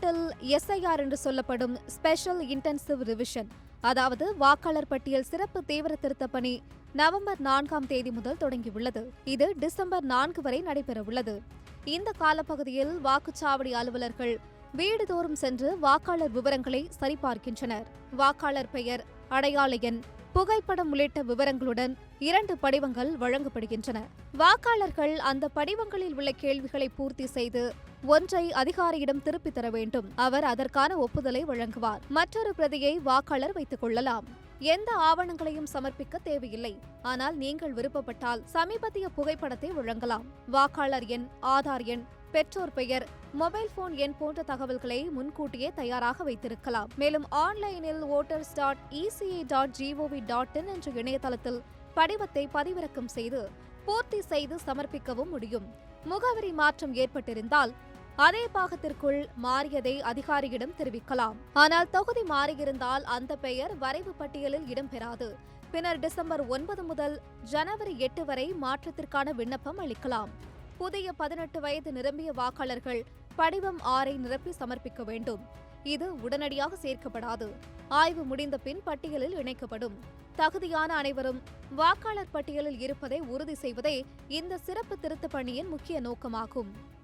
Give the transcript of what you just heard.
தமிழ்நாட்டில் எஸ்ஐஆர் என்று சொல்லப்படும் ஸ்பெஷல் இன்டென்சிவ் ரிவிஷன் அதாவது வாக்காளர் பட்டியல் சிறப்பு தீவிர திருத்த பணி நவம்பர் நான்காம் தேதி முதல் தொடங்கியுள்ளது. இது டிசம்பர் நான்கு வரை நடைபெறவுள்ளது. இந்த காலப்பகுதியில் வாக்குச்சாவடி அலுவலர்கள் வீடுதோறும் சென்று வாக்காளர் விவரங்களை சரிபார்க்கின்றனர். வாக்காளர் பெயர் அடையாள எண் புகைப்படம் உள்ளிட்ட விவரங்களுடன் இரண்டு படிவங்கள் வழங்கப்படுகின்றன. வாக்காளர்கள் அந்த படிவங்களில் உள்ள கேள்விகளை பூர்த்தி செய்து ஒன்றை அதிகாரியிடம் திருப்பித் தர வேண்டும். அவர் அதற்கான ஒப்புதலை வழங்குவார். மற்றொரு பிரதியை வாக்காளர் வைத்துக் கொள்ளலாம். எந்த ஆவணங்களையும் சமர்ப்பிக்க தேவையில்லை. ஆனால் நீங்கள் விருப்பப்பட்டால் சமீபத்திய புகைப்படத்தை வழங்கலாம். வாக்காளர் எண் ஆதார் எண் பெற்றோர் பெயர் மொபைல் போன் எண் போன்ற தகவல்களை முன்கூட்டியே தயாராக வைத்திருக்கலாம். மேலும் ஆன்லைனில் voters dot ECI dot GOV dot in என்ற இணையதளத்தில் படிவத்தை பதிவிறக்கம் செய்து பூர்த்தி செய்து சமர்ப்பிக்கவும் முடியும். முகவரி மாற்றம் ஏற்பட்டிருந்தால் அதே பாகத்திற்குள் மாறியதை அதிகாரியிடம் தெரிவிக்கலாம். ஆனால் தொகுதி மாறியிருந்தால் அந்த பெயர் வரைவு பட்டியலில் இடம்பெறாது. பின்னர் டிசம்பர் ஒன்பது முதல் ஜனவரி எட்டு வரை மாற்றத்திற்கான விண்ணப்பம் அளிக்கலாம். புதிய பதினெட்டு வயது நிரம்பிய வாக்காளர்கள் படிவம் ஆறை நிரப்பி சமர்ப்பிக்க வேண்டும். இது உடனடியாக சேர்க்கப்படாது. ஆய்வு முடிந்த பின் பட்டியலில் இணைக்கப்படும். தகுதியான அனைவரும் வாக்காளர் பட்டியலில் இருப்பதை உறுதி செய்வதே இந்த சிறப்பு திருத்தப் பணியின் முக்கிய நோக்கமாகும்.